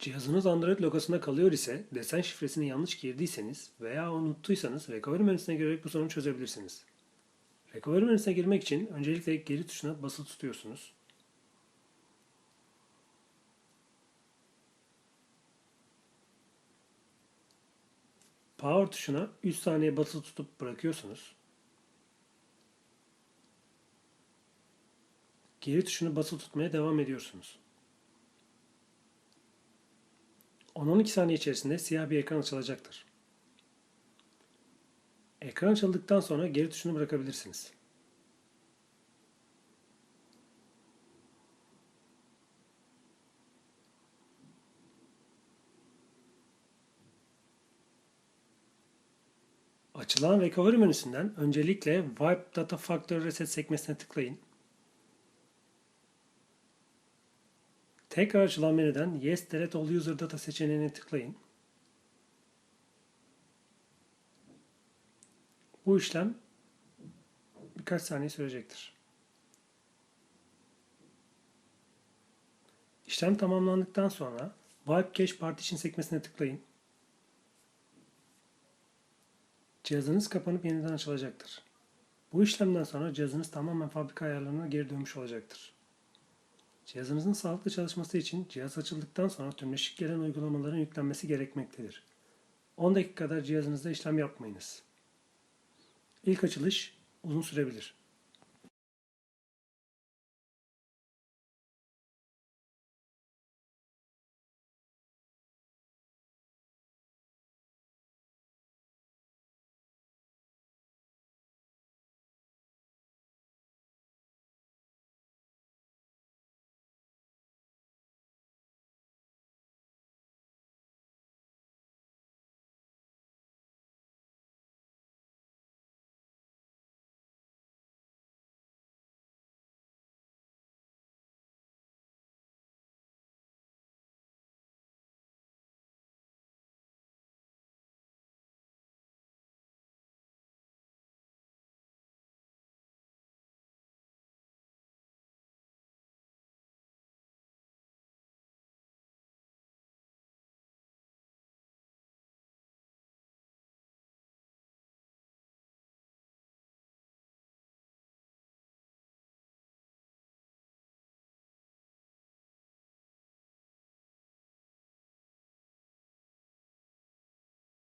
Cihazınız Android logosunda kalıyor ise desen şifresini yanlış girdiyseniz veya unuttuysanız recovery menüsüne girerek bu sorunu çözebilirsiniz. Recovery menüsüne girmek için öncelikle geri tuşuna basılı tutuyorsunuz. Power tuşuna 3 saniye basılı tutup bırakıyorsunuz. Geri tuşunu basılı tutmaya devam ediyorsunuz. 10-12 saniye içerisinde siyah bir ekran açılacaktır. Ekran açıldıktan sonra geri tuşunu bırakabilirsiniz. Açılan Recovery menüsünden öncelikle Wipe Data Factory Reset sekmesine tıklayın. Tekrar açılan menüden Yes Delete All User Data seçeneğine tıklayın. Bu işlem birkaç saniye sürecektir. İşlem tamamlandıktan sonra Wipe Cache Partition sekmesine tıklayın. Cihazınız kapanıp yeniden açılacaktır. Bu işlemden sonra cihazınız tamamen fabrika ayarlarına geri dönmüş olacaktır. Cihazınızın sağlıklı çalışması için cihaz açıldıktan sonra tümleşik gelen uygulamaların yüklenmesi gerekmektedir. 10 dakika kadar cihazınızda işlem yapmayınız. İlk açılış uzun sürebilir.